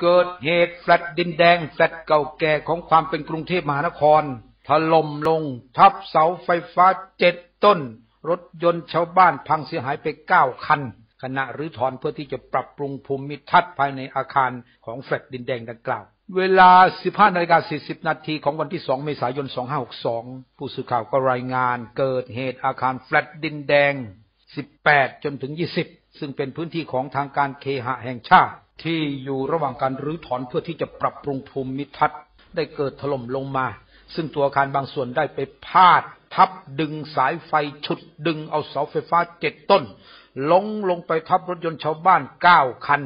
เกิดเหตุแฟลตดินแดงแฟลตเก่าแก่ของความเป็นกรุงเทพมหานคร ถล่มลง ทับเสาไฟฟ้าเจ็ดต้น รถยนต์ชาวบ้านพังเสียหายไปเก้าคัน ขณะรื้อถอนเพื่อที่จะปรับปรุงภูมิทัศน์ภายในอาคารของแฟลตดินแดงดังกล่าว เวลา 15นาฬิกา40 นาทีของวันที่ 2 เมษายน 2562 ผู้สื่อข่าวก็รายงาน เกิดเหตุอาคารแฟลตดินแดง 18 จนถึง 20 ซึ่งเป็นพื้นที่ของทางการเคหะแห่งชาติ ที่อยู่ระหว่างการรื้อถอนเพื่อที่จะปรับปรุงภูมิทัศน์ได้เกิดถล่มลงมา ซึ่งตัวอาคารบางส่วนได้ไปพาดทับดึงสายไฟฉุดดึงเอาเสาไฟฟ้าเจ็ดต้นลงลงไปทับรถยนต์ชาวบ้านเก้าคัน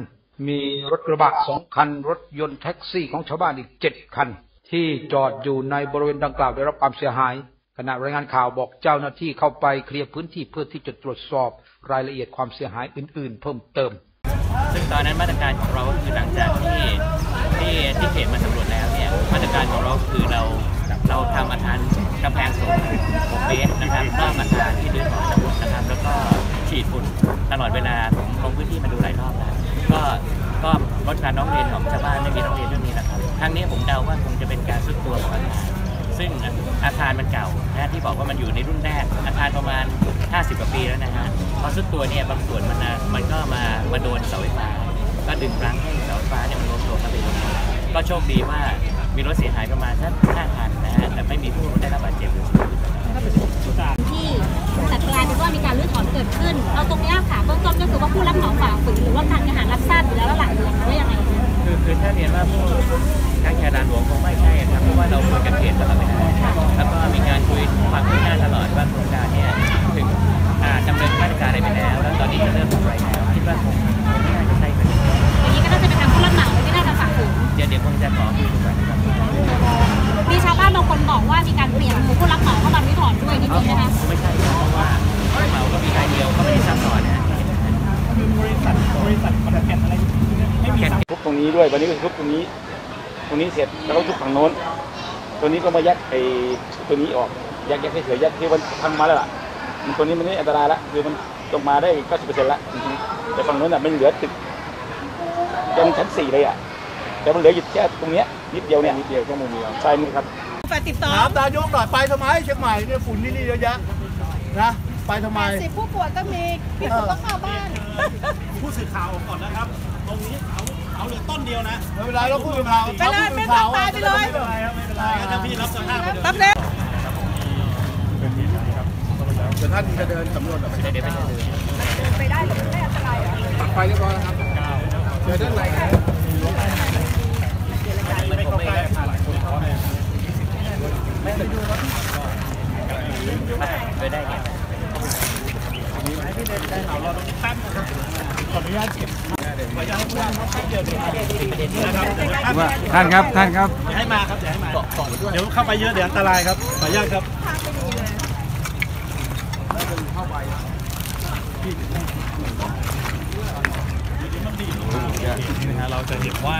มีรถกระบะสองคัน รถยนต์แท็กซี่ของชาวบ้านอีกเจ็ดคัน ที่จอดอยู่ในบริเวณดังกล่าวได้รับความเสียหาย ขณะรายงานข่าวบอกเจ้าหน้าที่เข้าไปเคลียร์พื้นที่เพื่อที่จะตรวจสอบรายละเอียดความเสียหายอื่น ๆ เพิ่มเติม ซึ่งตอนนั้นมาตรการของเราก็คือหลังจากที่ที่ที่เขตมาสำรวจแล้วเนี่ยมาตรการของเราคือเราเราทำอาคารกำแพงสูง6เมตรนะครับรอบอาคารที่รื้อถอนทั้งหมดนะครับ แล้วก็ฉีดฝุ่นตลอดเวลาผมลงพื้นที่มาดูหลายรอบแล้วก็ก็ลดการร้องเรียนของชาวบ้านไม่มีร้องเรียนเรื่องนี้นะครับครั้งนี้ผมเดาว่าคงจะเป็นการซุดตัวของอาคารซึ่งอาคารมันเก่านะที่บอกว่ามันอยู่ในรุ่นแรกอาคารประมาณ 50 กว่าปีแล้วนะฮะพอซุดตัวเนี่ยบางส่วนมันมันก็มามาโดนเสาไฟ ดึงรั้งให้เสาไฟฟ้าเนี่ยมันโน้มตัวเข้าไปตรงนี้ก็โชคดีว่ามีรถเสียหายประมาณสักห้าคันนะฮะแต่ไม่มีผู้ได้รับบาดเจ็บหรือเสียชีวิตที่แต่กลายเป็นว่ามีการรื้อถอนเกิดขึ้นเราตรงเนี้ยค่ะเบื้องต้นก็คือว่าผู้รับเหมาฝ่าฝืนหรือว่าการทหารรับทราบอยู่แล้วว่าหลังเดือนว่ายังไงคะคือคือถ้าเรียนว่าผู้ อถอนด้วยนี่จริงไหมคะไม่ใช่ครับเพราะว่าผู้เหมาก็มีรายเดียวเขาไม่ได้ซับซ้อนนะฮะทุบตรงนี้ด้วยวันนี้ก็ทุบตรงนี้ ตรงนี้เสร็จแล้วก็ทุบฝั่งโน้น ตัวนี้ก็มายัดไอ้ตัวนี้ออกยัดยัดให้เฉยยัดที่มันทำมาแล้วล่ะมันตัวนี้มันไม่อันตรายละคือมันลงมาได้เก้าสิบเปอร์เซ็นต์ละจริงๆแต่ฝั่งโน้นอะมันเหลือตึกยังชั้นสี่เลยอะแต่มันเหลืออยู่แค่ตรงเนี้ยนิดเดียวเนี่ยนิดเดียวแค่มุมเดียวใช่นี่ครับ ถามนายกหน่อยไปทำไมเชียงใหม่เนี่ยฝุ่นนี่นี่เยอะแยะนะไปทำไมสิบผู้ป่วยก็มีพี่ผมก็เข้าบ้าน ผู้สื่อข่าวก่อนนะครับ ตรงนี้เขาเขาเหลือต้นเดียวนะไม่เป็นไรเราพูดเป็นข่าวไปเลยไม่ต้องตายไปเลยไม่เป็นไรครับไม่เป็นไรถ้าพี่รับสภาพไปเดินรับเร็วเดี๋ยวท่านจะเดินสำรวจแบบเดี๋ยวเดี๋ยวไม่ใช่เลยไปได้หรือไม่อันตรายเหรอตัดไฟเรียบร้อยแล้วครับเดี๋ยวด้านในครับ มันคงไม่ ไม่ได้เนี่ยท่านครับท่านครับอย่าให้มาครับอย่าให้มาเดี๋ยวเข้าไปเยอะเดี๋ยวอันตรายครับขออนุญาตครับเราจะเห็นว่า